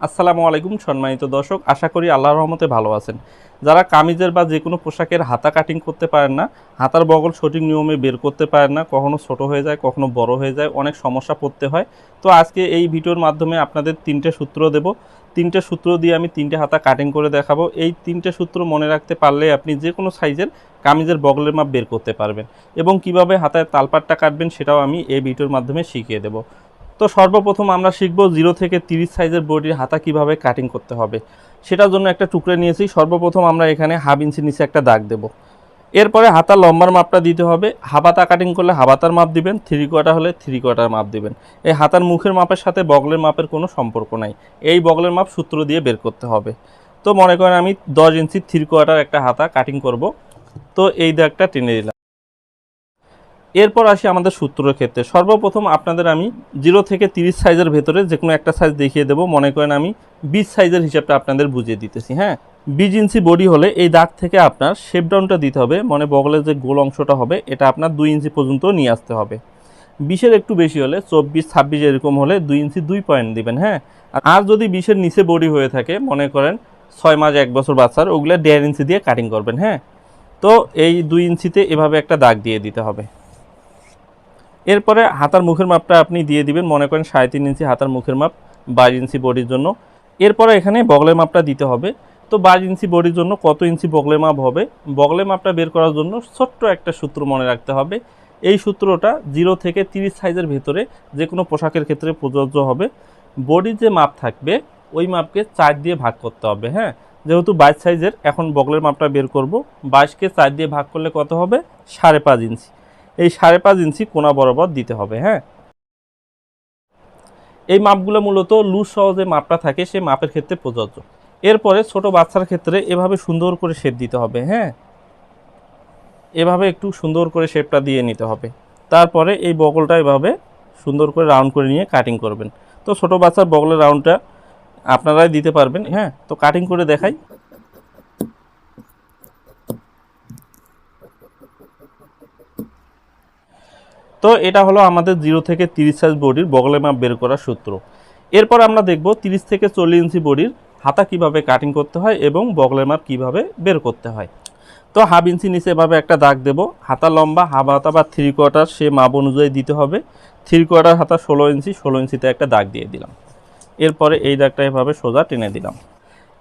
আসসালামু আলাইকুম সম্মানিত দর্শক, আশা করি আল্লাহর রহমতে ভালো আছেন। যারা কামিজের বা যে কোনো পোশাকের হাতা কাটিং করতে পারেন না, হাতার বগল সঠিক নিয়মে বের করতে পারেন না, কখনো ছোট হয়ে যায়, কখনো বড় হয়ে যায়, অনেক সমস্যা পড়তে হয়। তো আজকে এই ভিডিওর মাধ্যমে আপনাদের তিনটে সূত্র দেব। তিনটে সূত্র দিয়ে আমি তিনটে হাতা কাটিং করে দেখাবো। এই তিনটে সূত্র মনে রাখতে পারলে আপনি যে কোনো সাইজের কামিজের বগলের মাপ বের করতে পারবেন এবং কীভাবে হাতায় তালপাটটা কাটবেন সেটাও আমি এই ভিডিওর মাধ্যমে শিখিয়ে দেবো। তো সর্বপ্রথম আমরা শিখব জিরো থেকে তিরিশ সাইজের বডির হাতা কীভাবে কাটিং করতে হবে। সেটার জন্য একটা টুকরে নিয়েছি। সর্বপ্রথম আমরা এখানে হাফ ইঞ্চি নিচে একটা দাগ দেব। এরপরে হাতার লম্বার মাপটা দিতে হবে। হাবাতা কাটিং করলে হাবাতার মাপ দিবেন থ্রি কোয়ার্টার হলে থ্রি কোয়াটার মাপ দিবেন। এই হাতার মুখের মাপের সাথে বগলের মাপের কোনো সম্পর্ক নাই। এই বগলের মাপ সূত্র দিয়ে বের করতে হবে। তো মনে করেন আমি দশ ইঞ্চি থ্রি কোয়ার্টার একটা হাতা কাটিং করব। তো এই দাগটা টেনে দিলাম এরপর আসি আমাদের সূত্রের ক্ষেত্রে। সর্বপ্রথম আপনাদের আমি জিরো থেকে তিরিশ সাইজের ভেতরে যে কোনো একটা সাইজ দেখিয়ে দেবো। মনে করেন আমি বিশ সাইজের হিসাবটা আপনাদের বুঝিয়ে দিতেছি হ্যাঁ? বিশ ইঞ্চি বডি হলে এই দাগ থেকে আপনার শেপ ডাউনটা দিতে হবে। মানে বগলের যে গোল অংশটা হবে, এটা আপনার দুই ইঞ্চি পর্যন্ত নিয়ে আসতে হবে। বিশের একটু বেশি হলে চব্বিশ, ছাব্বিশ এরকম হলে দুই ইঞ্চি দুই পয়েন্ট দিবেন হ্যাঁ? আর যদি বিশের নিচে বডি হয়ে থাকে, মনে করেন ছয় মাস, এক বছর বাচ্চার, ওগুলো দেড় ইঞ্চি দিয়ে কাটিং করবেন হ্যাঁ? তো এই দুই ইঞ্চিতে এভাবে একটা দাগ দিয়ে দিতে হবে। এরপরে হাতার মুখের মাপটা আপনি দিয়ে দিবেন, মনে করেন সাড়ে তিন ইঞ্চি হাতার মুখের মাপ বাইশ ইঞ্চি বডির জন্য। এরপরে এখানে বগলের মাপটা দিতে হবে। তো বাইশ ইঞ্চি বডির জন্য কত ইঞ্চি বগলের মাপ হবে? বগলের মাপটা বের করার জন্য ছোট্ট একটা সূত্র মনে রাখতে হবে। এই সূত্রটা জিরো থেকে তিরিশ সাইজের ভেতরে যে কোনো পোশাকের ক্ষেত্রে প্রযোজ্য হবে। বডির যে মাপ থাকবে, ওই মাপকে চার দিয়ে ভাগ করতে হবে হ্যাঁ? যেহেতু বাইশ সাইজের, এখন বগলের মাপটা বের করব। বাইশকে চার দিয়ে ভাগ করলে কত হবে? সাড়ে পাঁচ ইঞ্চি। এই সাড়ে পাঁচ ইঞ্চি কোনা বরাবর দিতে হবে হ্যাঁ? এই মাপগুলো মূলত লুজ সহ যে মাপটা থাকে সেই মাপের ক্ষেত্রে প্রযোজ্য। এরপরে ছোট বাচ্চার ক্ষেত্রে এভাবে সুন্দর করে শেপ দিতে হবে হ্যাঁ? এভাবে একটু সুন্দর করে শেপটা দিয়ে নিতে হবে। তারপরে এই বগলটা এভাবে সুন্দর করে রাউন্ড করে নিয়ে কাটিং করবেন। তো ছোট বাচ্চার বগলের রাউন্ডটা আপনারাই দিতে পারবেন হ্যাঁ? তো কাটিং করে দেখাই। তো এটা হলো আমাদের জিরো থেকে তিরিশ সাইজ বডির বগলে মাপ বের করার সূত্র। এরপর আমরা দেখব তিরিশ থেকে চল্লিশ ইঞ্চি বডির হাতা কীভাবে কাটিং করতে হয় এবং বগলের মাপ কীভাবে বের করতে হয়। তো হাফ ইঞ্চি নিচে এভাবে একটা দাগ দেব। হাতা লম্বা, হাফ হাতা বা থ্রি কোয়ার্টার সে মাপ অনুযায়ী দিতে হবে। থ্রি কোয়ার্টার হাতা ষোলো ইঞ্চি, ষোলো ইঞ্চিতে একটা দাগ দিয়ে দিলাম। এরপরে এই দাগটা এভাবে সোজা টেনে দিলাম।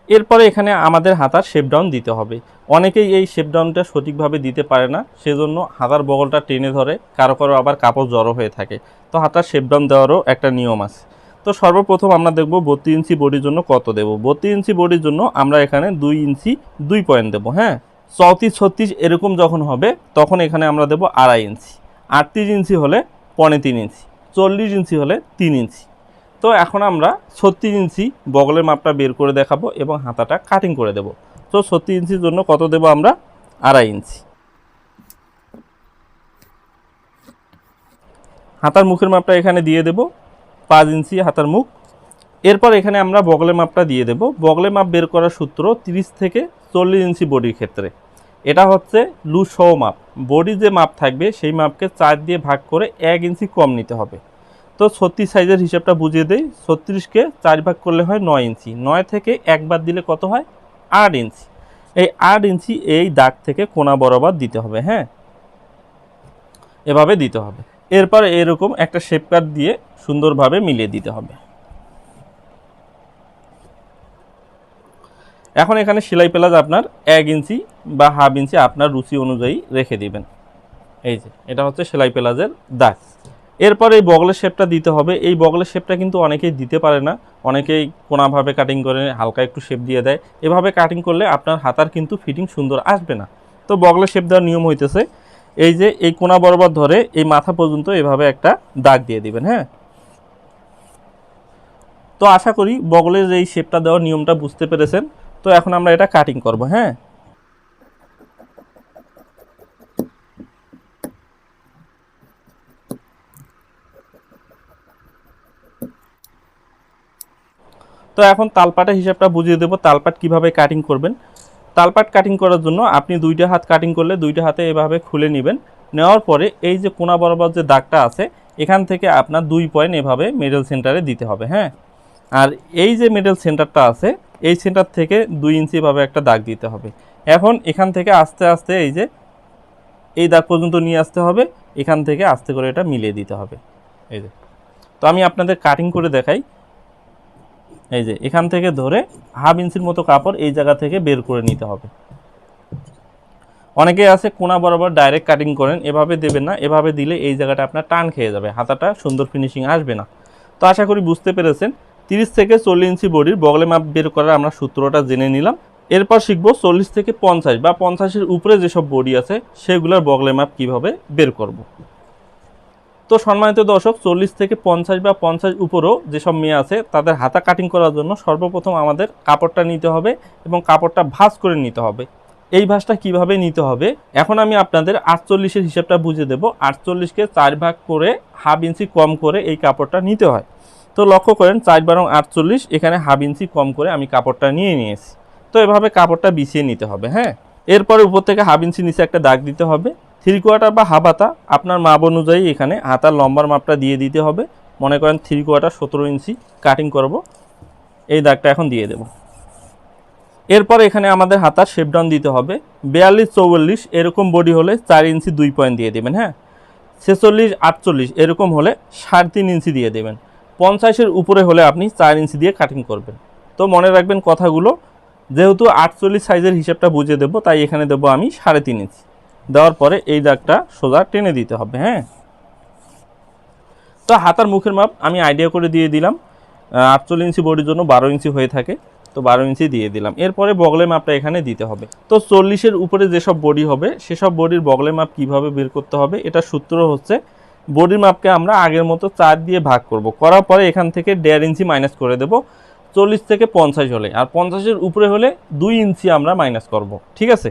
এরপরে এখানে আমাদের হাতার শেপ ডাউন দিতে হবে। অনেকেই এই শেপ ডাউনটা সঠিকভাবে দিতে পারে না, সেজন্য হাতার বগলটা টেনে ধরে কারও কারও আবার কাপড় জড়ো হয়ে থাকে। তো হাতার শেপ ডাউন দেওয়ারও একটা নিয়ম আছে। তো সর্বপ্রথম আমরা দেখব বত্রিশ ইঞ্চি বডির জন্য কত দেব। বত্রিশ ইঞ্চি বডির জন্য আমরা এখানে দুই ইঞ্চি দুই পয়েন্ট দেবো হ্যাঁ? চৌত্রিশ, ছত্রিশ এরকম যখন হবে, তখন এখানে আমরা দেবো আড়াই ইঞ্চি। আটত্রিশ ইঞ্চি হলে পনে তিন ইঞ্চি, চল্লিশ ইঞ্চি হলে তিন ইঞ্চি। তো এখন আমরা ছত্রিশ ইঞ্চি বগলের মাপটা বের করে দেখাবো এবং হাতাটা কাটিং করে দেব। তো ছত্রিশ ইঞ্চির জন্য কত দেব আমরা? আড়াই ইঞ্চি। হাতার মুখের মাপটা এখানে দিয়ে দেব, পাঁচ ইঞ্চি হাতার মুখ। এরপর এখানে আমরা বগলের মাপটা দিয়ে দেব। বগলের মাপ বের করার সূত্র তিরিশ থেকে চল্লিশ ইঞ্চি বডির ক্ষেত্রে। এটা হচ্ছে লুজ সহ মাপ। বডি যে মাপ থাকবে, সেই মাপকে চার দিয়ে ভাগ করে এক ইঞ্চি কম নিতে হবে। তো ছত্রিশ সাইজের হিসাবটা বুঝিয়ে দেই। ছত্রিশকে চার ভাগ করলে হয় নয় ইঞ্চি। নয় থেকে একবার দিলে কত হয়? আট ইঞ্চি। এই আট ইঞ্চি এই দাগ থেকে কোনা বরাবর দিতে হবে হ্যাঁ? এভাবে দিতে হবে। এরপর এরকম একটা শেপ কাট দিয়ে সুন্দরভাবে মিলিয়ে দিতে হবে। এখন এখানে সেলাই পেলাজ আপনার এক ইঞ্চি বা হাফ ইঞ্চি আপনার রুচি অনুযায়ী রেখে দিবেন। এই যে, এটা হচ্ছে সেলাই পেলাজের দাগ। এরপর এই বগলের শেপটা দিতে হবে। এই বগলের শেপটা কিন্তু অনেকেই দিতে পারে না। অনেকেই কোনাভাবে কাটিং করে হালকা একটু শেপ দিয়ে দেয়। এভাবে কাটিং করলে আপনার হাতার কিন্তু ফিটিং সুন্দর আসবে না। তো বগলের শেপ দেওয়ার নিয়ম হইতেছে, এই যে এই কোনা বরাবর ধরে এই মাথা পর্যন্ত এভাবে একটা দাগ দিয়ে দিবেন হ্যাঁ? তো আশা করি বগলের এই শেপটা দেওয়ার নিয়মটা বুঝতে পেরেছেন। তো এখন আমরা এটা কাটিং করব হ্যাঁ? তো এখন তালপাটের হিসাবটা বুঝিয়ে দেবো, তালপাট কীভাবে কাটিং করবেন। তালপাট কাটিং করার জন্য আপনি দুইটা হাত কাটিং করলে দুইটা হাতে এভাবে খুলে নেবেন। নেওয়ার পরে এই যে কোনা বরাবর যে দাগটা আছে, এখান থেকে আপনার দুই পয়েন্ট এভাবে মিডল সেন্টারে দিতে হবে হ্যাঁ? আর এই যে মিডল সেন্টারটা আছে, এই সেন্টার থেকে দুই ইঞ্চি ভাবে একটা দাগ দিতে হবে। এখন এখান থেকে আস্তে আস্তে এই যে, এই দাগ পর্যন্ত নিয়ে আসতে হবে, এখান থেকে আস্তে করে এটা মিলিয়ে দিতে হবে। এই যে। তো আমি আপনাদের কাটিং করে দেখাই। এই যে, এখান থেকে ধরে হাফ ইঞ্চির মতো কাপড় এই জায়গা থেকে বের করে নিতে হবে। অনেকে আছে কোনা বরাবর ডাইরেক্ট কাটিং করেন, এভাবে দেবেন না, এভাবে দিলে এই জায়গাটা আপনার টান খেয়ে যাবে, হাতাটা সুন্দর ফিনিশিং আসবে না। তো আশা করি বুঝতে পেরেছেন, তিরিশ থেকে চল্লিশ ইঞ্চি বডির বগলে মাপ বের করার আমরা সূত্রটা জেনে নিলাম। এরপর শিখব চল্লিশ থেকে পঞ্চাশ বা পঞ্চাশের উপরে যেসব বডি আছে, সেগুলোর বগলে মাপ কীভাবে বের করব। তো সম্মানিত দর্শক, চল্লিশ থেকে পঞ্চাশ বা পঞ্চাশ উপরেও যেসব মেয়ে আছে, তাদের হাতা কাটিং করার জন্য সর্বপ্রথম আমাদের কাপড়টা নিতে হবে এবং কাপড়টা ভাঁজ করে নিতে হবে। এই ভাঁজটা কীভাবে নিতে হবে? এখন আমি আপনাদের আটচল্লিশের হিসাবটা বুঝে দেব। আটচল্লিশকে চার ভাগ করে হাফ ইঞ্চি কম করে এই কাপড়টা নিতে হয়। তো লক্ষ্য করেন, চার বারং আটচল্লিশ, এখানে হাফ ইঞ্চি কম করে আমি কাপড়টা নিয়ে নিয়েছি। তো এভাবে কাপড়টা বিছিয়ে নিতে হবে হ্যাঁ? এরপরে উপর থেকে হাফ ইঞ্চি নিচে একটা দাগ দিতে হবে। থ্রি কোয়ার্টার বা হাফ আপনার মাপ অনুযায়ী এখানে হাতার লম্বার মাপটা দিয়ে দিতে হবে। মনে করেন থ্রি কোয়ার্টার সতেরো ইঞ্চি কাটিং করব। এই দাগটা এখন দিয়ে দেব। এরপর এখানে আমাদের হাতার শেপডাউন দিতে হবে। বিয়াল্লিশ চৌয়াল্লিশ এরকম বডি হলে চার ইঞ্চি দুই পয়েন্ট দিয়ে দেবেন হ্যাঁ? ছেচল্লিশ আটচল্লিশ এরকম হলে সাড়ে তিন ইঞ্চি দিয়ে দেবেন। পঞ্চাশের উপরে হলে আপনি চার ইঞ্চি দিয়ে কাটিং করবেন। তো মনে রাখবেন কথাগুলো, যেহেতু আটচল্লিশ সাইজের হিসাবটা বুঝে দেবো, তাই এখানে দেবো আমি সাড়ে তিন ইঞ্চি। দেওয়ার পরে এই দাগটা সোজা টেনে দিতে হবে হ্যাঁ? তো হাতার মুখের মাপ আমি আইডিয়া করে দিয়ে দিলাম। আটচল্লিশ ইঞ্চি বডির জন্য বারো ইঞ্চি হয়ে থাকে, তো বারো ইঞ্চি দিয়ে দিলাম। এরপরে বগলের মাপটা এখানে দিতে হবে। তো চল্লিশের উপরে যেসব বডি হবে, সেসব বডির বগলের মাপ কীভাবে বের করতে হবে, এটা সূত্র হচ্ছে বডির মাপকে আমরা আগের মতো চার দিয়ে ভাগ করব। করার পরে এখান থেকে দেড় ইঞ্চি মাইনাস করে দেব। চল্লিশ থেকে পঞ্চাশ হলে, আর পঞ্চাশের উপরে হলে দুই ইঞ্চি আমরা মাইনাস করব, ঠিক আছে?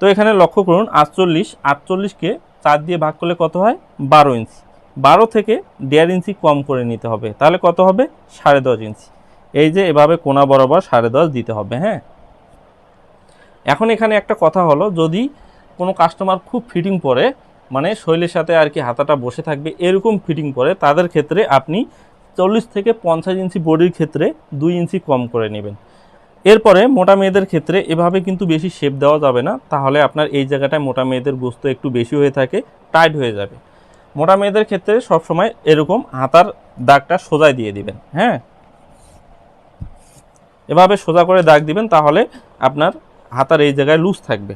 তো এখানে লক্ষ্য করুন, আটচল্লিশ আটচল্লিশকে চার দিয়ে ভাগ করলে কত হয়? বারো ইঞ্চি বারো থেকে দেড় ইঞ্চি কম করে নিতে হবে। তাহলে কত হবে? সাড়ে দশ ইঞ্চি এই যে এভাবে কোনা বরাবর সাড়ে দশ দিতে হবে হ্যাঁ? এখন এখানে একটা কথা হলো, যদি কোনো কাস্টমার খুব ফিটিং পরে মানে শৈলের সাথে আর কি হাতাটা বসে থাকবে, এরকম ফিটিং পরে, তাদের ক্ষেত্রে আপনি চল্লিশ থেকে পঞ্চাশ ইঞ্চি বডির ক্ষেত্রে দুই ইঞ্চি কম করে নেবেন। এরপরে মোটা মেয়েদের ক্ষেত্রে এভাবে কিন্তু বেশি শেপ দেওয়া যাবে না। তাহলে আপনার এই জায়গাটায় মোটা মেয়েদের বস্তু একটু বেশি হয়ে থাকে টাইট হয়ে যাবে। মোটা মেয়েদের ক্ষেত্রে সবসময় এরকম হাতার দাগটা সোজায় দিয়ে দিবেন হ্যাঁ? এভাবে সোজা করে দাগ দিবেন, তাহলে আপনার হাতার এই জায়গায় লুজ থাকবে।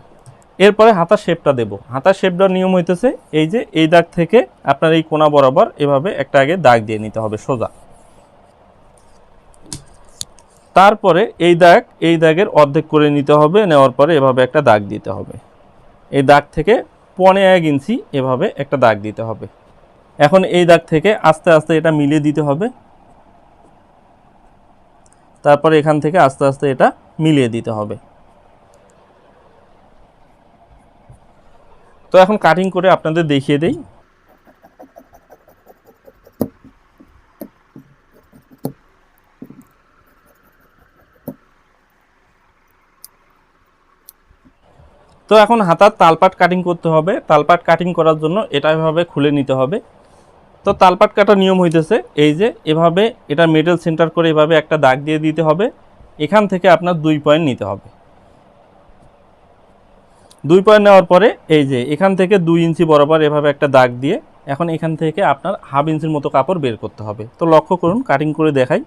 এরপরে হাতার শেপটা দেব। হাতার শেপটার নিয়ম হইতেছে এই যে, এই দাগ থেকে আপনার এই কোনা বরাবর এভাবে একটা আগে দাগ দিয়ে নিতে হবে সোজা। তারপরে এই দাগ, এই দাগের অর্ধেক করে নিতে হবে, নেওয়ার পরে এভাবে একটা দাগ দিতে হবে। এই দাগ থেকে পনে এক ইঞ্চি এভাবে একটা দাগ দিতে হবে। এখন এই দাগ থেকে আস্তে আস্তে এটা মিলিয়ে দিতে হবে। তারপরে এখান থেকে আস্তে আস্তে এটা মিলিয়ে দিতে হবে। তো এখন কাটিং করে আপনাদের দেখিয়ে দেই। তো এখন হাতার তালপাট কাটিং করতে হবে। তালপাট কাটিং করার জন্য এটা এভাবে খুলে নিতে হবে। তো তালপাট কাটার নিয়ম হইতেছে এই যে, এভাবে এটা মেডেল সেন্টার করে এভাবে একটা দাগ দিয়ে দিতে হবে। এখান থেকে আপনার দুই পয়েন্ট নিতে হবে। দুই পয়েন্ট নেওয়ার পরে এই যে, এখান থেকে দুই ইঞ্চি বরাবর এভাবে একটা দাগ দিয়ে এখন এখান থেকে আপনার হাফ ইঞ্চির মতো কাপড় বের করতে হবে। তো লক্ষ্য করুন কাটিং করে দেখাই।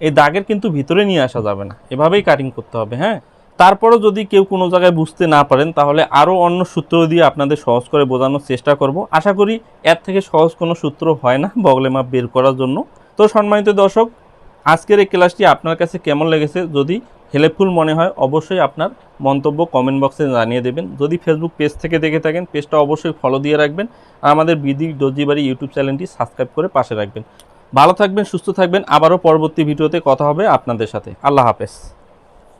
এই দাগের কিন্তু ভিতরে নিয়ে আসা যাবে না। এভাবেই কাটিং করতে হবে হ্যাঁ? তারপরও যদি কেউ কোনো জায়গায় বুঝতে না পারেন, তাহলে আরও অন্য সূত্র দিয়ে আপনাদের সহজ করে বোঝানোর চেষ্টা করব। আশা করি এর থেকে সহজ কোনো সূত্র হয় না বগলে মাপ বের করার জন্য। তো সম্মানিত দর্শক, আজকের এই ক্লাসটি আপনার কাছে কেমন লেগেছে? যদি হেল্পফুল মনে হয়, অবশ্যই আপনার মন্তব্য কমেন্ট বক্সে জানিয়ে দেবেন। যদি ফেসবুক পেজ থেকে দেখে থাকেন পেজটা অবশ্যই ফলো দিয়ে রাখবেন। আর আমাদের বিদি দর্জিবাড়ি ইউটিউব চ্যানেলটি সাবস্ক্রাইব করে পাশে রাখবেন। ভালো থাকবেন সুস্থ থাকবেন। আবারও পরবর্তী ভিডিওতে কথা হবে আপনাদের সাথে। আল্লাহ হাফেজ।